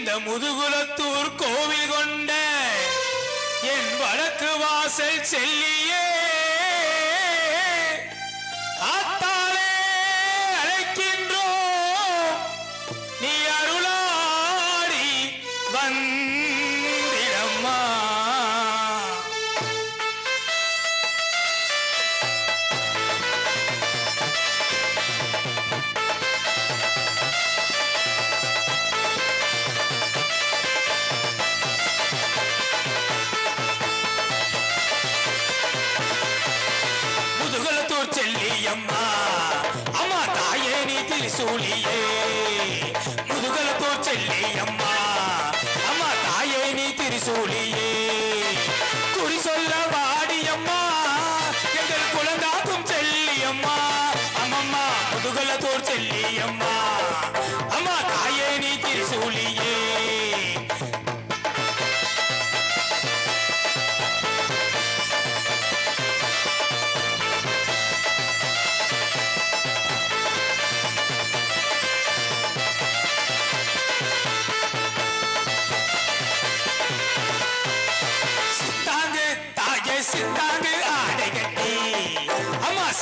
இந்த முதுகுலத்தூர் கோவில் கொண்ட என் வடக்கு வாசல் செல்லியே. ஆத்தாளே அழைக்கின்றோம். நீ அருளாடி வந்த முதுகுலத்தூர் செல்லியம்மா அம்மா தாயே நீ திரிசூலியே. முதுகுலத்தூர் செல்லியம்மா அம்மா தாயே நீ திரிசூலியே. குறி சொல்ல வாடியம்மா எங்கள் குழந்தாக்கும் செல்லியம்மா. அம்மம்மா முதுகுலத்தூர் செல்லியம்மா அம்மா தாயே நீ திரிசூலியே.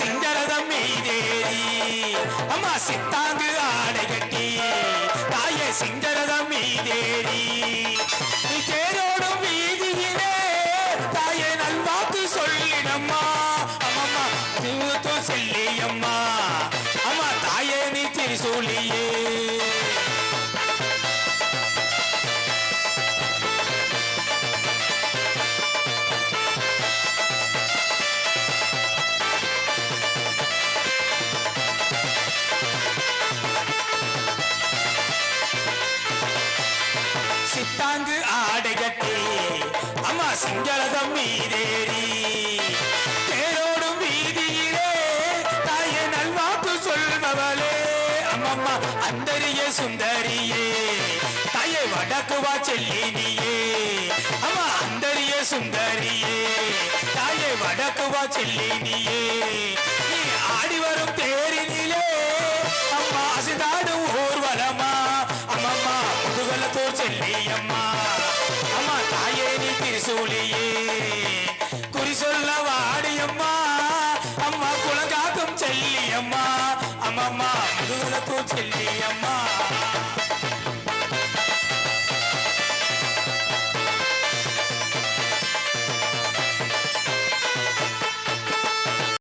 அம்மா சிங்கரதம் மீதேறி அம்மா சித்தாங்கு ஆடை கட்டி தாயே சிங்கரதம் மீதேறி தேரோடும் வீதியிலே தாயே நல்வாக்கு சொல்லிடம்மா அம்மம்மா திருத்தோ செல்லியம்மா அம்மா தாயே நீ திரிசூலியே ஆடை அம்மா சிங்களதம் மீதேறி. தேரோடும் வீதியிலே தாயே நல்வாக்கு சொல்பவளே. அம்மம்மா அந்தரிய சுந்தரியே. தாயை வடக்குவா செல்லினியே. அம்மா அந்தரிய சுந்தரியே. தாயே வடக்குவா செல்லினியே. நீ ஆடி வரும் தேரினிலே. அம்மா அசிதாடும் ஊர்வலமா? அம்மம்மா முதுகலத்தூர் செல்லியம்மா. அம்மா தாயே நீ திருசூலியே. குறி சொல்ல வாடியம்மா. அம்மா குலங்காக்கும் செல்லியம்மா. அம்மம்மா முதுகலத்தூர் செல்லியம்மா.